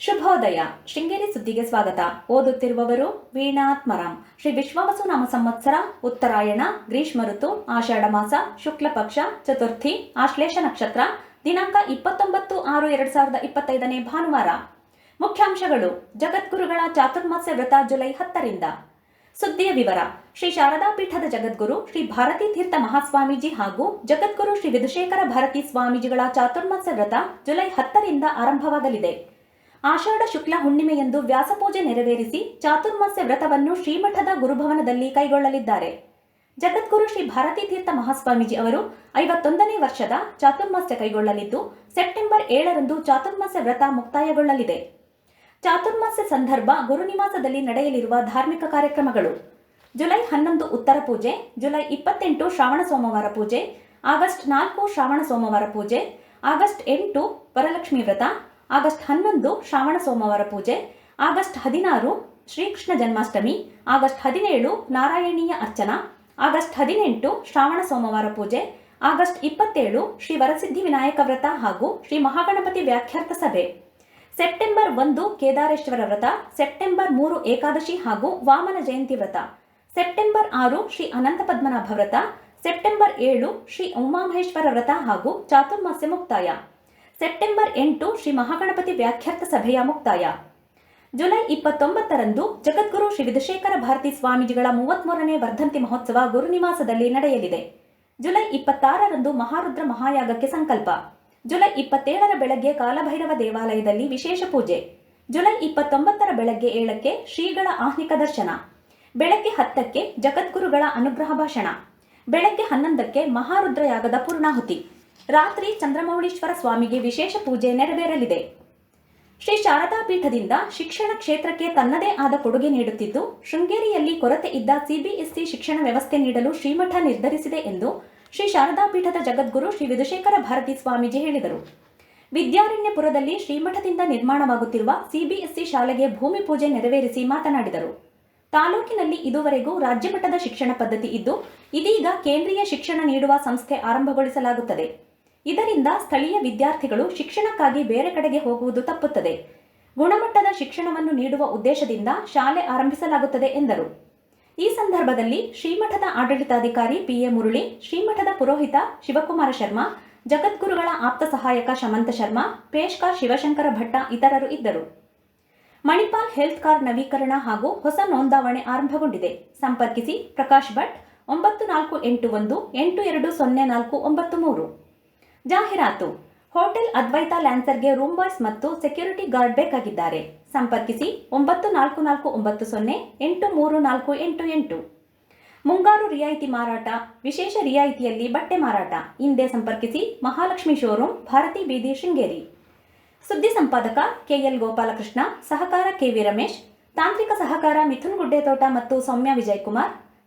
ಶುಭೋದಯ. ಶೃಂಗೇರಿ ಸುದ್ದಿಗೆ ಸ್ವಾಗತ. ಓದುತ್ತಿರುವವರು ವೀಣಾತ್ಮರಾಮ್ ಶ್ರೀ ವಿಶ್ವಾಸು ನಾಮ ಸಂವತ್ಸರ, ಉತ್ತರಾಯಣ, ಗ್ರೀಷ್ಮ ಋತು, ಆಷಾಢ ಮಾಸ, ಶುಕ್ಲ ಪಕ್ಷ, ಚತುರ್ಥಿ, ಆಶ್ಲೇಷ ನಕ್ಷತ್ರ, ದಿನಾಂಕ ಇಪ್ಪತ್ತೊಂಬತ್ತು ಆರು ಎರಡ್ ಸಾವಿರದ ಇಪ್ಪತ್ತೈದನೇ ಭಾನುವಾರ. ಮುಖ್ಯಾಂಶಗಳು. ಜಗದ್ಗುರುಗಳ ಚಾತುರ್ಮಾಸ್ಯ ವ್ರತ ಜುಲೈ ಹತ್ತರಿಂದ. ಸುದ್ದಿಯ ವಿವರ. ಶ್ರೀ ಶಾರದಾ ಪೀಠದ ಜಗದ್ಗುರು ಶ್ರೀ ಭಾರತೀ ತೀರ್ಥ ಮಹಾಸ್ವಾಮೀಜಿ ಹಾಗೂ ಜಗದ್ಗುರು ಶ್ರೀ ವಿಧುಶೇಖರ ಭಾರತೀ ಸ್ವಾಮೀಜಿಗಳ ಚಾತುರ್ಮಾಸ್ಯ ವ್ರತ ಜುಲೈ ಹತ್ತರಿಂದ ಆರಂಭವಾಗಲಿದೆ. ಆಷಾಢ ಶುಕ್ಲ ಹುಣ್ಣಿಮೆಯಂದು ವ್ಯಾಸಪೂಜೆ ನೆರವೇರಿಸಿ ಚಾತುರ್ಮಾಸ್ಯ ವ್ರತವನ್ನು ಶ್ರೀಮಠದ ಗುರುಭವನದಲ್ಲಿ ಕೈಗೊಳ್ಳಲಿದ್ದಾರೆ. ಜಗದ್ಗುರು ಶ್ರೀ ಭಾರತೀ ತೀರ್ಥ ಮಹಾಸ್ವಾಮೀಜಿ ಅವರು ಐವತ್ತೊಂದನೇ ವರ್ಷದ ಚಾತುರ್ಮಾಸ್ಯ ಕೈಗೊಳ್ಳಲಿದ್ದು, ಸೆಪ್ಟೆಂಬರ್ ಏಳರಂದು ಚಾತುರ್ಮಾಸ್ಯ ವ್ರತ ಮುಕ್ತಾಯಗೊಳ್ಳಲಿದೆ. ಚಾತುರ್ಮಾಸ್ಯ ಸಂದರ್ಭ ಗುರುನಿವಾಸದಲ್ಲಿ ನಡೆಯಲಿರುವ ಧಾರ್ಮಿಕ ಕಾರ್ಯಕ್ರಮಗಳು. ಜುಲೈ ಹನ್ನೊಂದು ಉತ್ತರ ಪೂಜೆ, ಜುಲೈ ಇಪ್ಪತ್ತೆಂಟು ಶ್ರಾವಣ ಸೋಮವಾರ ಪೂಜೆ, ಆಗಸ್ಟ್ ನಾಲ್ಕು ಶ್ರಾವಣ ಸೋಮವಾರ ಪೂಜೆ, ಆಗಸ್ಟ್ ಎಂಟು ವರಲಕ್ಷ್ಮಿ ವ್ರತ ಆಗಸ್ಟ್ ಹನ್ನೊಂದು ಶ್ರಾವಣ ಸೋಮವಾರ ಪೂಜೆ, ಆಗಸ್ಟ್ ಹದಿನಾರು ಶ್ರೀಕೃಷ್ಣ ಜನ್ಮಾಷ್ಟಮಿ, ಆಗಸ್ಟ್ ಹದಿನೇಳು ನಾರಾಯಣೀಯ ಅರ್ಚನಾ, ಆಗಸ್ಟ್ ಹದಿನೆಂಟು ಶ್ರಾವಣ ಸೋಮವಾರ ಪೂಜೆ, ಆಗಸ್ಟ್ ಇಪ್ಪತ್ತೇಳು ಶ್ರೀ ವರಸಿದ್ಧಿ ವಿನಾಯಕ ವ್ರತ ಹಾಗೂ ಶ್ರೀ ಮಹಾಗಣಪತಿ ವ್ಯಾಖ್ಯಾರ್ಥ ಸಭೆ. ಸೆಪ್ಟೆಂಬರ್ ಒಂದು ಕೇದಾರೇಶ್ವರ ವ್ರತ, ಸೆಪ್ಟೆಂಬರ್ ಮೂರು ಏಕಾದಶಿ ಹಾಗೂ ವಾಮನ ಜಯಂತಿ ವ್ರತ. ಸೆಪ್ಟೆಂಬರ್ ಆರು ಶ್ರೀ ಅನಂತ ಪದ್ಮನಾಭ ವ್ರತ, ಸೆಪ್ಟೆಂಬರ್ ಏಳು ಶ್ರೀ ಉಮಾಮಹೇಶ್ವರ ವ್ರತ ಹಾಗೂ ಚಾತುರ್ಮಾಸ್ಯ ಮುಕ್ತಾಯ. ಸೆಪ್ಟೆಂಬರ್ ಎಂಟು ಶ್ರೀ ಮಹಾಗಣಪತಿ ವ್ಯಾಖ್ಯಾತ ಸಭೆಯ ಮುಕ್ತಾಯ. ಜುಲೈ ಇಪ್ಪತ್ತೊಂಬತ್ತರಂದು ಜಗದ್ಗುರು ಶ್ರೀ ವಿಧುಶೇಖರ ಭಾರತಿ ಸ್ವಾಮೀಜಿಗಳ ಮೂವತ್ಮೂರನೇ ವರ್ಧಂತಿ ಮಹೋತ್ಸವ ಗುರುನಿವಾಸದಲ್ಲಿ ನಡೆಯಲಿದೆ. ಜುಲೈ ಇಪ್ಪತ್ತಾರರಂದು ಮಹಾರುದ್ರ ಮಹಾಯಾಗಕ್ಕೆ ಸಂಕಲ್ಪ. ಜುಲೈ ಇಪ್ಪತ್ತೇಳರ ಬೆಳಗ್ಗೆ ಕಾಲಭೈರವ ದೇವಾಲಯದಲ್ಲಿ ವಿಶೇಷ ಪೂಜೆ. ಜುಲೈ ಇಪ್ಪತ್ತೊಂಬತ್ತರ ಬೆಳಗ್ಗೆ ಏಳಕ್ಕೆ ಶ್ರೀಗಳ ಆಹ್ನಿಕ ದರ್ಶನ. ಬೆಳಗ್ಗೆ ಹತ್ತಕ್ಕೆ ಜಗದ್ಗುರುಗಳ ಅನುಗ್ರಹ ಭಾಷಣ. ಬೆಳಗ್ಗೆ ಹನ್ನೊಂದಕ್ಕೆ ಮಹಾರುದ್ರಯಾಗದ ಪೂರ್ಣಾಹುತಿ. ರಾತ್ರಿ ಚಂದ್ರಮೌಳೀಶ್ವರ ಸ್ವಾಮಿಗೆ ವಿಶೇಷ ಪೂಜೆ ನೆರವೇರಲಿದೆ. ಶ್ರೀ ಶಾರದಾ ಪೀಠದಿಂದ ಶಿಕ್ಷಣ ಕ್ಷೇತ್ರಕ್ಕೆ ತನ್ನದೇ ಆದ ಕೊಡುಗೆ ನೀಡುತ್ತಿದ್ದು, ಶೃಂಗೇರಿಯಲ್ಲಿ ಕೊರತೆ ಇದ್ದ ಸಿಬಿಎಸ್ಇ ಶಿಕ್ಷಣ ವ್ಯವಸ್ಥೆ ನೀಡಲು ಶ್ರೀಮಠ ನಿರ್ಧರಿಸಿದೆ ಎಂದು ಶ್ರೀ ಶಾರದಾ ಪೀಠದ ಜಗದ್ಗುರು ಶ್ರೀ ವಿಧುಶೇಖರ ಭಾರತಿ ಸ್ವಾಮೀಜಿ ಹೇಳಿದರು. ವಿದ್ಯಾರಣ್ಯಪುರದಲ್ಲಿ ಶ್ರೀಮಠದಿಂದ ನಿರ್ಮಾಣವಾಗುತ್ತಿರುವ ಸಿಬಿಎಸ್ಇ ಶಾಲೆಗೆ ಭೂಮಿ ಪೂಜೆ ನೆರವೇರಿಸಿ ಮಾತನಾಡಿದರು. ತಾಲೂಕಿನಲ್ಲಿ ಇದುವರೆಗೂ ರಾಜ್ಯಮಟ್ಟದ ಶಿಕ್ಷಣ ಪದ್ಧತಿ ಇದ್ದು, ಇದೀಗ ಕೇಂದ್ರೀಯ ಶಿಕ್ಷಣ ನೀಡುವ ಸಂಸ್ಥೆ ಆರಂಭಗೊಳಿಸಲಾಗುತ್ತದೆ. ಇದರಿಂದ ಸ್ಥಳೀಯ ವಿದ್ಯಾರ್ಥಿಗಳು ಶಿಕ್ಷಣಕ್ಕಾಗಿ ಬೇರೆ ಕಡೆಗೆ ಹೋಗುವುದು ತಪ್ಪುತ್ತದೆ. ಗುಣಮಟ್ಟದ ಶಿಕ್ಷಣವನ್ನು ನೀಡುವ ಉದ್ದೇಶದಿಂದ ಶಾಲೆ ಆರಂಭಿಸಲಾಗುತ್ತದೆ ಎಂದರು. ಈ ಸಂದರ್ಭದಲ್ಲಿ ಶ್ರೀಮಠದ ಆಡಳಿತಾಧಿಕಾರಿ ಪಿಎ ಮುರುಳಿ, ಶ್ರೀಮಠದ ಪುರೋಹಿತ ಶಿವಕುಮಾರ ಶರ್ಮಾ, ಜಗದ್ಗುರುಗಳ ಆಪ್ತ ಸಹಾಯಕ ಶಮಂತ ಶರ್ಮಾ ಪೇಶ್ಕಾರ್ ಶಿವಶಂಕರ ಭಟ್ಟ ಇತರರು ಇದ್ದರು. ಮಣಿಪಾಲ್ ಹೆಲ್ತ್ ಕಾರ್ಡ್ ನವೀಕರಣ ಹಾಗೂ ಹೊಸ ನೋಂದಾವಣೆ ಆರಂಭಗೊಂಡಿದೆ. ಸಂಪರ್ಕಿಸಿ ಪ್ರಕಾಶ್ ಭಟ್, ಒಂಬತ್ತು ನಾಲ್ಕು ಎಂಟು ಒಂದು ಎಂಟು ಎರಡು ಸೊನ್ನೆ ನಾಲ್ಕು ಒಂಬತ್ತು ಮೂರು. ಜಾಹೀರಾತು. ಹೋಟೆಲ್ ಅದ್ವೈತ ಲ್ಯಾನ್ಸರ್ಗೆ ರೂಮ್ ಬಾಯ್ಸ್ ಮತ್ತು ಸೆಕ್ಯೂರಿಟಿ ಗಾರ್ಡ್ ಬೇಕಾಗಿದ್ದಾರೆ. ಸಂಪರ್ಕಿಸಿ ಒಂಬತ್ತು ನಾಲ್ಕು ನಾಲ್ಕು ಒಂಬತ್ತು ಸೊನ್ನೆ ಎಂಟು ಮೂರು ನಾಲ್ಕು ಎಂಟು ಎಂಟು. ಮುಂಗಾರು ರಿಯಾಯಿತಿ ಮಾರಾಟ, ವಿಶೇಷ ರಿಯಾಯಿತಿಯಲ್ಲಿ ಬಟ್ಟೆ ಮಾರಾಟ. ಹಿಂದೆ ಸಂಪರ್ಕಿಸಿ ಮಹಾಲಕ್ಷ್ಮಿ ಶೋರೂಮ್, ಭಾರತಿ ಬೀದಿ ಶೃಂಗೇರಿ. ಸುದ್ದಿ ಸಂಪಾದಕ ಕೆಎಲ್ ಗೋಪಾಲಕೃಷ್ಣ, ಸಹಕಾರ ಕೆವಿ ರಮೇಶ್, ತಾಂತ್ರಿಕ ಸಹಕಾರ ಮಿಥುನ್ ಗುಡ್ಡೆತೋಟ ಮತ್ತು ಸೌಮ್ಯ ವಿಜಯಕುಮಾರ್